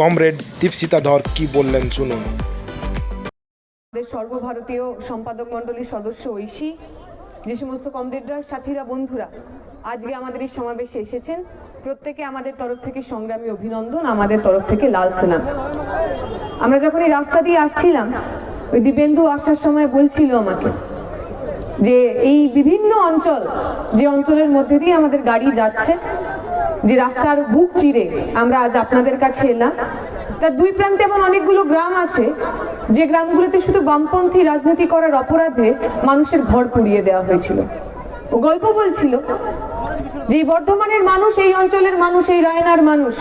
Comrade Dipsita ধর, কি বললেন শুনুন। সর্বভারতীয় সম্পাদক মণ্ডলীর সদস্য ঐশী, যে সমস্ত কমরেডরা, সাথীরা, বন্ধুরা, আজকে আমাদের এই সমাবেশে এসেছেন। প্রত্যেকে আমাদের তরফ থেকে সংগ্রামী অভিনন্দন, আমাদের তরফ থেকে লাল সালাম। আমরা যখন এই রাস্তা দিয়ে আসছিলাম, ওই দিবেন্দু আসার সময় বলছিল আমাকে যে, এই বিভিন্ন অঞ্চল, যে অঞ্চলের মধ্যে দিয়ে আমাদের গাড়ি যাচ্ছে যে রাস্তার বুক চিরে আমরা আজ আপনাদের কাছে এলাম। তার দুই প্রান্তে এমন অনেকগুলো গ্রাম আছে, যে গ্রামগুলোতে শুধু বামপন্থী রাজনীতি করার অপরাধে মানুষের ঘর পুড়িয়ে দেওয়া হয়েছিল। গল্প বলছিল যে বর্ধমানের মানুষ, এই অঞ্চলের মানুষ, এই রায়নার মানুষ,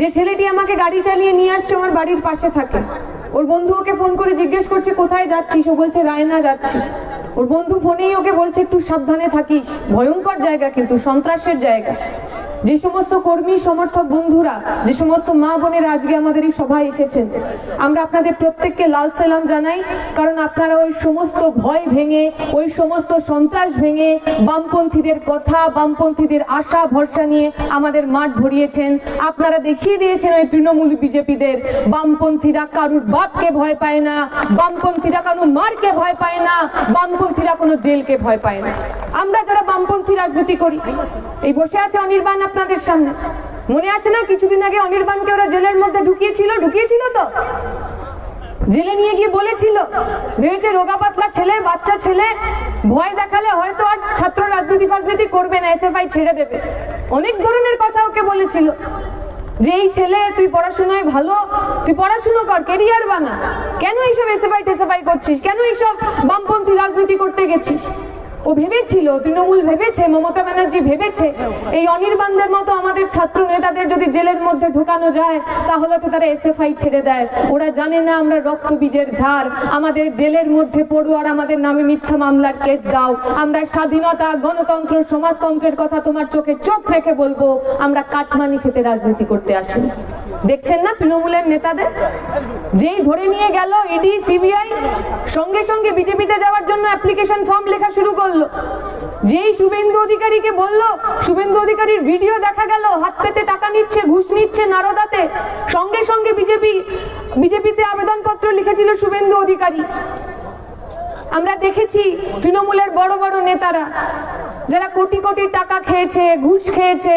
যে ছেলেটি আমাকে গাড়ি চালিয়ে নিয়ে আসছে, আমার বাড়ির পাশে থাকে। ওর বন্ধু ওকে ফোন করে জিজ্ঞেস করছে, কোথায় যাচ্ছিস? ও বলছে, রায়না যাচ্ছি। ওর বন্ধু ফোনেই ওকে বলছে, একটু সাবধানে থাকিস। ভয়ঙ্কর জায়গা কিন্তু, সন্ত্রাসের জায়গা। যে সমস্ত কর্মী, সমর্থক বন্ধুরা, যে সমস্ত মা বোনেরা আজকে আমাদের এই সভায় এসেছেন, আমরা আপনাদের প্রত্যেককে লাল সালাম জানাই, কারণ আপনারা ওই সমস্ত ভয় ভেঙে, ওই সমস্ত সন্ত্রাস ভেঙে বামপন্থীদের কথা, বামপন্থীদের আশা, ভরসা নিয়ে আমাদের মাঠ ভরিয়েছেন। আপনারা দেখিয়ে দিয়েছেন ওই তৃণমূল বিজেপিদের, বামপন্থীরা কারুর বাপকে ভয় পায় না, বামপন্থীরা কারুর মারকে ভয় পায় না, বামপন্থীরা কোনো জেলকে ভয় পায় না। আমরা যারা বামপন্থী রাজনীতি করি, এই বসে আছে অনির্বাণ আপনাদের সামনে। মনে আছে না, কিছুদিন আগে অনির্বাণকে ওরা জেলের মধ্যে ঢুকিয়েছিল? ঢুকিয়েছিল তো? জেলে নিয়ে গিয়ে বলেছিল ভেবেছে রোগা পাতলা ছেলে, বাচ্চা ছেলে, ভয় দেখালে হয়তো আর ছাত্র রাজনীতি ফাজনীতি করবে না, এসএফআই ছেড়ে দেবে। অনেক ধরনের কথা ওকে বলেছিল, যে এই ছেলে, তুই পড়াশোনায় ভালো, তুই পড়াশুনো কর কেরিয়ার বানা। কেন এইসব এসএফআই টেসএফআই করছিস? কেন এইসব বামপন্থী রাজনীতি করতে গেছিস? ও ভেবেছিল, তৃণমূল ভেবেছে, মমতা ব্যানার্জি ভেবেছে, এই অনির্বাণদের মতো আমাদের ছাত্র নেতাদের যদি জেলের মধ্যে ঢোকানো যায়, তাহলে তো তারা এসএফআই ছেড়ে দেয়। ওরা জানে না আমরা রক্ত বীজের ঝাড়। আমাদের জেলের মধ্যে পড়ুয়ার আমাদের নামে মিথ্যা মামলার কেস দাও। আমরা স্বাধীনতা, গণতন্ত্র, সমাজতন্ত্রের কথা তোমার চোখে চোখ রেখে বলব। আমরা কাটমানি খেতে রাজনীতি করতে আসি দেখছেন না তৃণমূলের নেতাদের? যেই ধরে নিয়ে গেল ইডি সিবিআই সঙ্গে সঙ্গে বিজেপিতে যাওয়ার জন্য অ্যাপ্লিকেশন ফর্ম লেখা শুরু করল। যেই শুভেন্দু অধিকারীকে বলল, শুভেন্দু অধিকারীর ভিডিও দেখা গেল, হাত পেতে টাকা নিচ্ছে, ঘুষ নিচ্ছে নারদাতে। সঙ্গে সঙ্গে বিজেপি, বিজেপিতে আবেদনপত্র লিখেছিল শুভেন্দু অধিকারী। আমরা দেখেছি তৃণমূলের বড় বড় নেতারা, যারা কোটি কোটি টাকা খেয়েছে, ঘুষ খেয়েছে,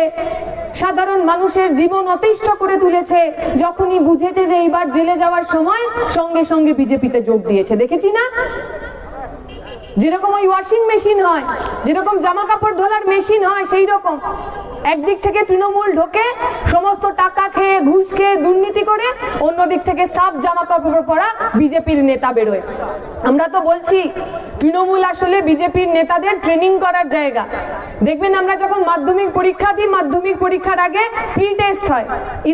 সাধারণ মানুষের জীবন অতিষ্ঠ করে তুলেছে, যখনই বুঝেছে যে এইবার জেলে যাওয়ার সময় সঙ্গে সঙ্গে বিজেপিতে যোগ দিয়েছে। দেখেছি না? যেরকম ওই ওয়াশিং মেশিন হয়, যেরকম জামা কাপড় ধোলার মেশিন হয় সেই রকম একদিক থেকে তৃণমূল ঢোকে, সমস্ত টাকা খেয়ে, ঘুষ খেয়ে, দুর্নীতি করে অন্য দিক থেকে সাফ জামা কাপড় পরা বিজেপির নেতা বেরোয়। আমরা তো বলছি, তৃণমূল আসলে বিজেপির নেতাদের ট্রেনিং করার জায়গা। দেখবেন আমরা যখন মাধ্যমিক পরীক্ষা দিই, মাধ্যমিক পরীক্ষার আগে প্রি টেস্ট হয়।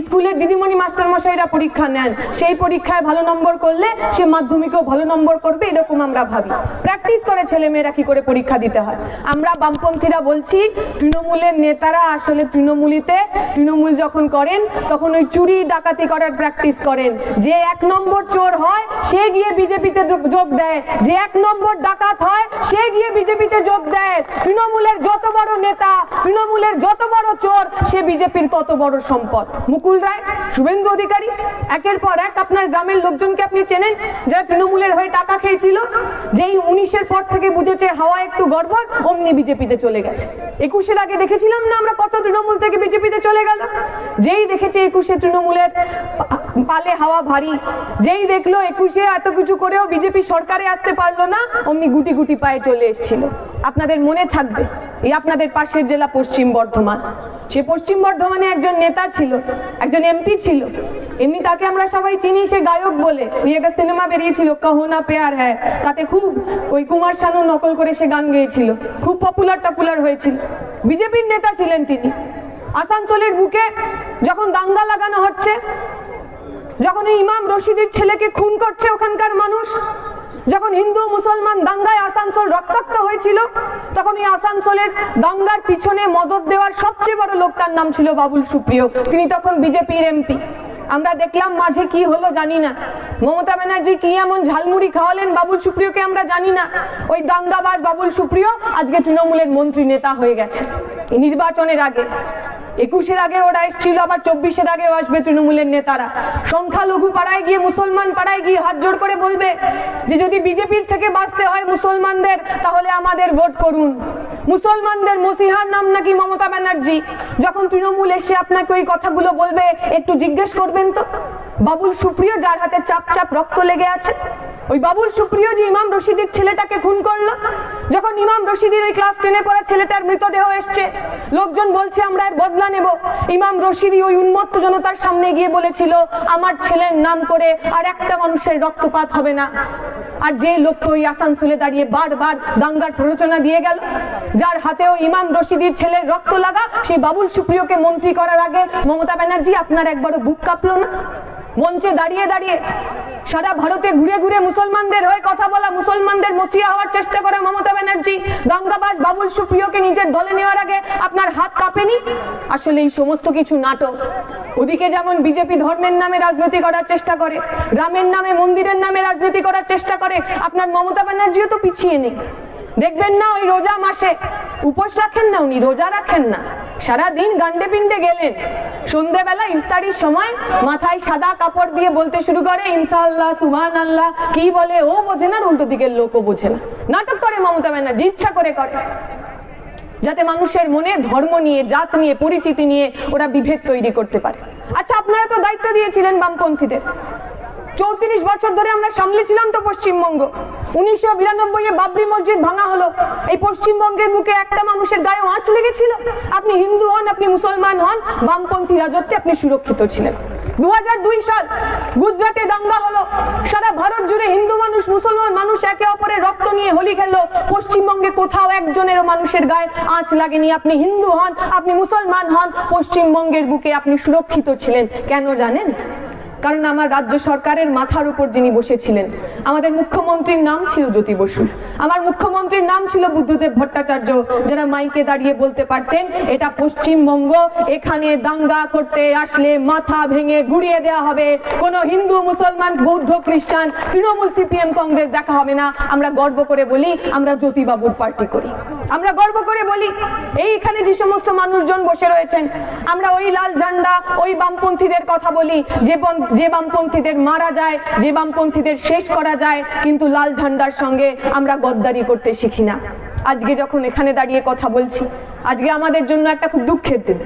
স্কুলের দিদিমণি, মাস্টারমশাইরা পরীক্ষা নেন। সেই পরীক্ষায় ভালো নম্বর করলে সে মাধ্যমিকেও ভালো নম্বর করবে, এরকম আমরা ভাবি। প্র্যাকটিস করে ছেলেমেয়েরা কি করে পরীক্ষা দিতে হয়? আমরা বামপন্থীরা বলছি, তৃণমূলের নেতারা আসলে তৃণমূলিতে, তৃণমূল যখন করেন, তখন ওই চুরি, ডাকাতি করার প্র্যাকটিস করেন। যে এক নম্বর চোর হয়, সে গিয়ে বিজেপিতে যোগ দেয়। যে এক নম্বর ডাকাত হয়, সে গিয়ে বিজেপিতে যোগ দেয়। তৃণমূলের যত বড় নেতা, তৃণমূলের যত বড় চোর, সে বিজেপির তত বড় সম্পদ। মুকুল রায়, শুভেন্দু অধিকারী, একের পর এক আপনার গ্রামের লোকজনকে আপনি চেনেন, যারা তৃণমূলের হয়ে টাকা খেয়েছিল? যেই উনিশের পর থেকে বুঝেছে হাওয়া একটু গড়বড়, অমনি বিজেপিতে চলে গেছে। একুশের আগে দেখেছিলাম না আমরা কত তৃণমূল থেকে বিজেপিতে চলে গেল? যেই দেখেছে একুশে তৃণমূলের পালে হাওয়া ভারী, যেই দেখল একুশে এত কিছু করেও বিজেপি সরকারে আসতে পারল না, অমনি গুটি গুটি পায়ে চলে এসেছিল। আপনাদের মনে থাকবে, এই আপনাদের পাশের জেলা পশ্চিম বর্ধমান। সে পশ্চিম বর্ধমানে একজন নেতা ছিল, একজন এমপি ছিল। এমনি তাকে আমরা সবাই চিনি, সে গায়ক বলে। ওই একটা সিনেমা বেরিয়েছিল কাহো না পেয়ার হ্যাঁ তাতে খুব ওই কুমার শানু নকল করে সে গান গেয়েছিল। খুব পপুলার টপুলার হয়েছিল। বিজেপির নেতা ছিলেন তিনি। আসানসোলের বুকে যখন দাঙ্গা লাগানো হচ্ছে, যখন এই ইমাম রশিদের ছেলেকে খুন করছে ওখানকার মানুষ যখন হিন্দু মুসলমান দাঙ্গায় আসানসোল রক্তাক্ত হয়েছিল তখন এই আসানসোলের দাঙ্গার পিছনে মদত দেওয়ার সবচেয়ে বড় লোকটার নাম ছিল বাবুল সুপ্রিয়। তিনি তখন বিজেপির এমপি। আমরা দেখলাম মাঝে কি হলো জানি না। মমতা ব্যানার্জি কি এমন ঝালমুড়ি খাওয়ালেন বাবুল সুপ্রিয়কে আমরা জানি না। ওই দাঙ্গাবাজ বাবুল সুপ্রিয় আজকে তৃণমূলের মন্ত্রী নেতা হয়ে গেছে। নির্বাচনের আগে। একুশের আগে ওরা এসেছিল, আবার চব্বিশের আগেও আসবে তৃণমূলের নেতারা। সংখ্যালঘু পাড়ায় গিয়ে, মুসলমান পাড়ায় গিয়ে হাত জোর করে বলবে যে, যদি বিজেপির থেকে বাঁচতে হয় মুসলমানদের, তাহলে আমাদের ভোট করুন। মুসলমানদের মসিহার নাম নাকি মমতা ব্যানার্জি? যখন তৃণমূল এসে আপনাকে ওই কথাগুলো বলবে, একটু জিজ্ঞেস করবেন তো? বাবুল সুপ্রিয় যার হাতে চাপ চাপ রক্ত লেগে আছে। ওই বাবুল সুপ্রিয় যে ইমাম রশিদির ছেলেটাকে খুন করল? যখন ইমাম রশিদির ওই ক্লাস টেনে পড়া ছেলেটার মৃতদেহ এসছে, লোকজন বলছে, আমরা এর বদলা নেব। ইমাম রশিদি ওই উন্মত্ত জনতার সামনে গিয়ে বলেছিল, আমার ছেলের নাম করে আর একটা মানুষের রক্তপাত হবে না। আর যে লোকটা ওই আসানসোলে দাঁড়িয়ে বারবার দাঙ্গার প্ররোচনা দিয়ে গেল, যার হাতেও ইমাম রশিদির ছেলের রক্ত লাগা, সেই বাবুল সুপ্রিয়কে মন্ত্রী করার আগে মমতা ব্যানার্জি আপনার একবারও বুক কাঁপলো না? মঞ্চে দাঁড়িয়ে দাঁড়িয়ে সারা ভারতে ঘুরে ঘুরে মুসলমানদের হয়ে কথা বলা, মুসলমানদের মসিয়া হওয়ার চেষ্টা করে মমতা ব্যানার্জি। দাঙ্গাবাজ বাবুল সুপ্রিয়কে নিজের দলে নেওয়ার আগে আপনার হাত কাঁপেনি? আসলে এই সমস্ত কিছু নাটক ওদিকে যেমন বিজেপি ধর্মের নামে রাজনীতি করার চেষ্টা করে, রামের নামে মন্দিরের নামে রাজনীতি করার চেষ্টা করে, আপনার মমতা ব্যানার্জিও তো পিছিয়ে নেই। দেখবেন না ওই রোজা মাসে। উপোস রাখেন না উনি, রোজা রাখেন না। সারা দিন গান্ডে পিন্ডে গেলেন। সন্ধেবেলা ইফতারির সময় মাথায় সাদা কাপড় দিয়ে বলতে শুরু করে, ইনশাআল্লাহ সুবহান আল্লাহ কি বলে? ও বোঝে না উল্টো দিকের লোকও বোঝে না। নাটক করে মমতা ব্যানার্জি, ইচ্ছা করে করে। যাতে মানুষের মনে ধর্ম নিয়ে, জাত নিয়ে, পরিচিতি নিয়ে ওরা বিভেদ তৈরি করতে পারে। আচ্ছা আপনারা তো দায়িত্ব দিয়েছিলেন বামপন্থীদের। চৌত্রিশ বছর ধরে আমরা সামলেছিলাম তো পশ্চিমবঙ্গ। উনিশশো বিরানব্বই বাবরি মসজিদ ভাঙা হলো। এই পশ্চিমবঙ্গের বুকে একটা মানুষের গায়ে আঁচ লেগেছিল। আপনি হিন্দু হন, আপনি মুসলমান হন, বামপন্থী রাজত্বে আপনি সুরক্ষিত ছিলেন। দু সাল গুজরাটে দাঙ্গা হলো। সারা ভারত জুড়ে হিন্দু মানুষ, মুসলমান মানুষ একে অপরের রক্ত নিয়ে হোলি খেললো। পশ্চিমবঙ্গে কোথাও একজনেরও মানুষের গায়ে আঁচ লাগেনি। আপনি হিন্দু হন, আপনি মুসলমান হন, পশ্চিমবঙ্গের বুকে আপনি সুরক্ষিত ছিলেন। কেন জানেন? কারণ আমার রাজ্য সরকারের মাথার উপর যিনি বসেছিলেন, আমাদের মুখ্যমন্ত্রীর নাম ছিল জ্যোতি বসু আমার মুখ্যমন্ত্রীর নাম ছিল বুদ্ধদেব ভট্টাচার্য, যারা মাইকে দাঁড়িয়ে বলতে পারতেন, এটা পশ্চিমবঙ্গ, এখানে দাঙ্গা করতে আসলে মাথা ভেঙে গুড়িয়ে দেওয়া হবে। কোনো হিন্দু, মুসলমান, বৌদ্ধ, খ্রিস্টান, তৃণমূল, সিপিএম, কংগ্রেস দেখা হবে না। আমরা গর্ব করে বলি, আমরা জ্যোতিবাবুর পার্টি করি। আমরা গর্ব করে বলি, এইখানে যে সমস্ত মানুষজন বসে রয়েছেন, আমরা ওই লাল ঝান্ডা, ওই বামপন্থীদের কথা বলি, যে যে বামপন্থীদের মারা যায়, যে বামপন্থীদের শেষ করা যায়, কিন্তু লাল ঝান্ডার সঙ্গে আমরা গদ্দারি করতে শিখি না। আজকে যখন এখানে দাঁড়িয়ে কথা বলছি, আজকে আমাদের জন্য একটা খুব দুঃখের দিন।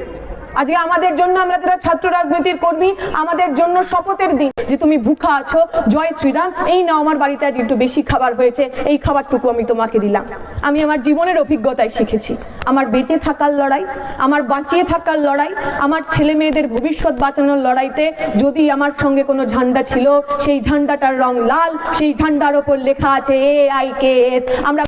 আজকে আমাদের জন্য আমরা যারা ছাত্র রাজনীতির কর্মী, আমাদের জন্য শপথের দিন। যে তুমি ভুখা আছো, জয় শ্রীরাম, এই নাও আমার বাড়িতে আজ একটু বেশি খাবার হয়েছে, এই খাবারটুকু আমি তোমাকে দিলাম। আমি আমার জীবনের অভিজ্ঞতায় শিখেছি। আমার বেঁচে থাকার লড়াই, আমার বাঁচিয়ে থাকার লড়াই, আমার ছেলে মেয়েদের ভবিষ্যৎ বাঁচানোর লড়াইতে যদি আমার সঙ্গে কোনো ঝান্ডা ছিল, সেই ঝান্ডাটার রং লাল, সেই ঝান্ডার ওপর লেখা আছে এ আই কে এস আমরা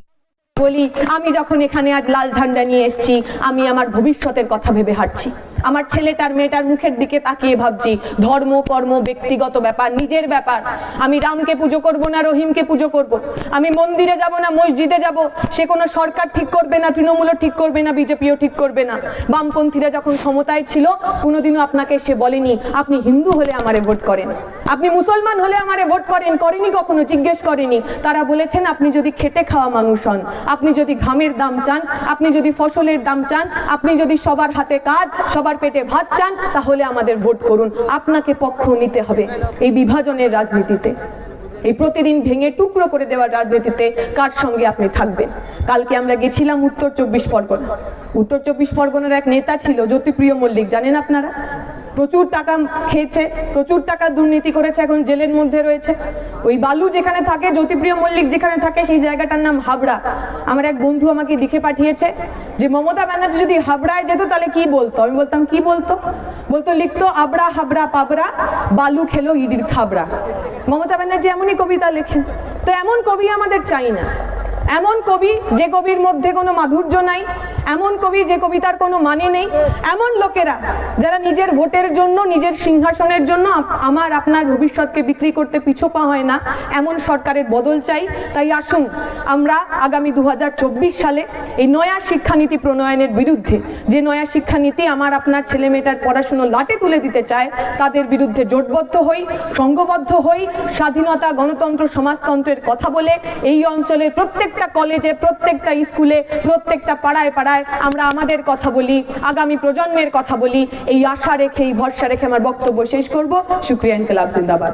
বলি, আমি যখন এখানে আজ লাল ঝান্ডা নিয়ে এসেছি, আমি আমার ভবিষ্যতের কথা ভেবে হাঁটছি। আমার ছেলেটার মেয়েটার মুখের দিকে তাকিয়ে ভাবছি। ধর্ম, কর্ম, ব্যক্তিগত ব্যাপার, নিজের ব্যাপার। আমি রামকে পুজো করব না, রহিমকে পুজো করব? আমি মন্দিরে যাব না, মসজিদে যাব? সে কোনো সরকার ঠিক করবে না, তৃণমূলও ঠিক করবে না, বিজেপিও ঠিক করবে না। বামপন্থীরা যখন ক্ষমতায় ছিল, কোনোদিনও আপনাকে সে বলেনি, আপনি হিন্দু হলে আমারে ভোট করেন। আপনি মুসলমান হলে আমারে ভোট করেন। করেনি কখনো, জিজ্ঞেস করেনি। তারা বলেছেন, আপনি যদি খেটে খাওয়া মানুষ হন, আপনি যদি ঘামের দাম চান, আপনি যদি ফসলের দাম চান, আপনি যদি সবার হাতে কাজ, সবার পেটে ভাত চান, তাহলে আমাদের ভোট করুন। আপনাকে পক্ষ নিতে হবে এই বিভাজনের রাজনীতিতে। এই প্রতিদিন ভেঙে টুকরো করে দেওয়ার রাজনীতিতে কার সঙ্গে আপনি থাকবেন? কালকে আমরা গেছিলাম উত্তর চব্বিশ পরগনা। উত্তর চব্বিশ পরগনার এক নেতা ছিল জ্যোতিপ্রিয় মল্লিক, জানেন আপনারা? প্রচুর টাকা খেয়েছে, প্রচুর টাকা দুর্নীতি করেছে এখন জেলের মধ্যে রয়েছে। ওই বালু যেখানে থাকে, জ্যোতিপ্রিয় মল্লিক যেখানে থাকে, সেই জায়গাটার নাম হাবড়া। আমার এক বন্ধু আমাকে লিখে পাঠিয়েছে যে, মমতা ব্যানার্জি যদি হাবড়ায় যেত, তাহলে কি বলতো? আমি বলতাম, কি বলতো? বলতো, লিখতো, আবড়া, হাবড়া, পাবড়া, বালু খেলো, ইডির থাবড়া। মমতা ব্যানার্জি এমনই কবিতা লেখেন। তো এমন কবি আমাদের চাই না। এমন কবি যে কবির মধ্যে কোনো মাধুর্য নাই, এমন কবি যে কবিতার কোনো মানে নেই, এমন লোকেরা যারা নিজের ভোটের জন্য, নিজের সিংহাসনের জন্য আমার, আপনার ভবিষ্যৎকে বিক্রি করতে পিছু পা হয় না, এমন সরকারের বদল চাই। তাই আসুন, আমরা আগামী দু হাজার চব্বিশ সালে এই নয়া শিক্ষানীতি প্রণয়নের বিরুদ্ধে, যে নয়া শিক্ষানীতি আমার, আপনার ছেলে মেয়েটার পড়াশুনো লাটে তুলে দিতে চায়, তাদের বিরুদ্ধে জোটবদ্ধ হই সংঘবদ্ধ হই, স্বাধীনতা, গণতন্ত্র, সমাজতন্ত্রের কথা বলে এই অঞ্চলের প্রত্যেক প্রত্যেকটা কলেজে প্রত্যেকটা স্কুলে প্রত্যেকটা পাড়ায় পাড়ায় আমরা আমাদের কথা বলি, আগামী প্রজন্মের কথা বলি। এই আশা রেখে, এই ভরসা রেখে আমার বক্তব্য শেষ করব। শুক্রিয়া, ইনকলাব, জিন্দাবাদ।